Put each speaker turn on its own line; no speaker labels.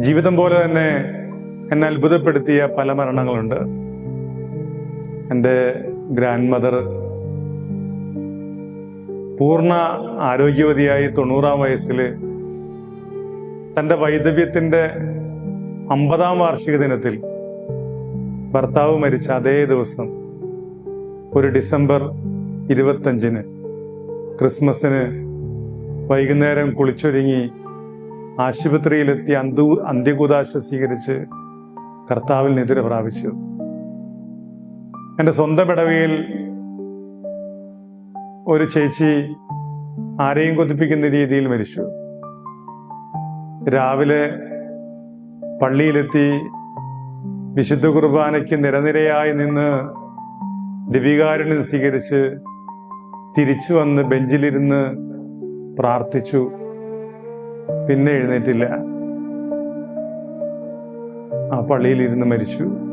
ജീവിതം പോലെ തന്നെ എന്നെ അത്ഭുതപ്പെടുത്തിയ പല മരണങ്ങളുണ്ട്. എന്റെ ഗ്രാൻഡ് മദർ പൂർണ ആരോഗ്യവതിയായി തൊണ്ണൂറാം വയസ്സിൽ തന്റെ വൈദവ്യത്തിന്റെ അമ്പതാം വാർഷിക ദിനത്തിൽ ഭർത്താവ് മരിച്ച അതേ ദിവസം ഒരു ഡിസംബർ ഇരുപത്തഞ്ചിന് ക്രിസ്മസിന് വൈകുന്നേരം കുളിച്ചൊരുങ്ങി ആശുപത്രിയിലെത്തി അന്തു അന്ത്യകുദാശ സ്വീകരിച്ച് കർത്താവിൽ നിതിര പ്രാപിച്ചു. എന്റെ സ്വന്തം ഇടവയിൽ ഒരു ചേച്ചി ആരെയും കൊതിപ്പിക്കുന്ന രീതിയിൽ മരിച്ചു. രാവിലെ പള്ളിയിലെത്തി വിശുദ്ധ കുർബാനയ്ക്ക് നിരനിരയായി നിന്ന് ദിവികാരുണ്യം സ്വീകരിച്ച് തിരിച്ചു വന്ന് ബെഞ്ചിലിരുന്ന് പ്രാർത്ഥിച്ചു. പിന്നെ എഴുന്നേറ്റില്ല. ആ പള്ളിയിൽ ഇരുന്ന് മരിച്ചു.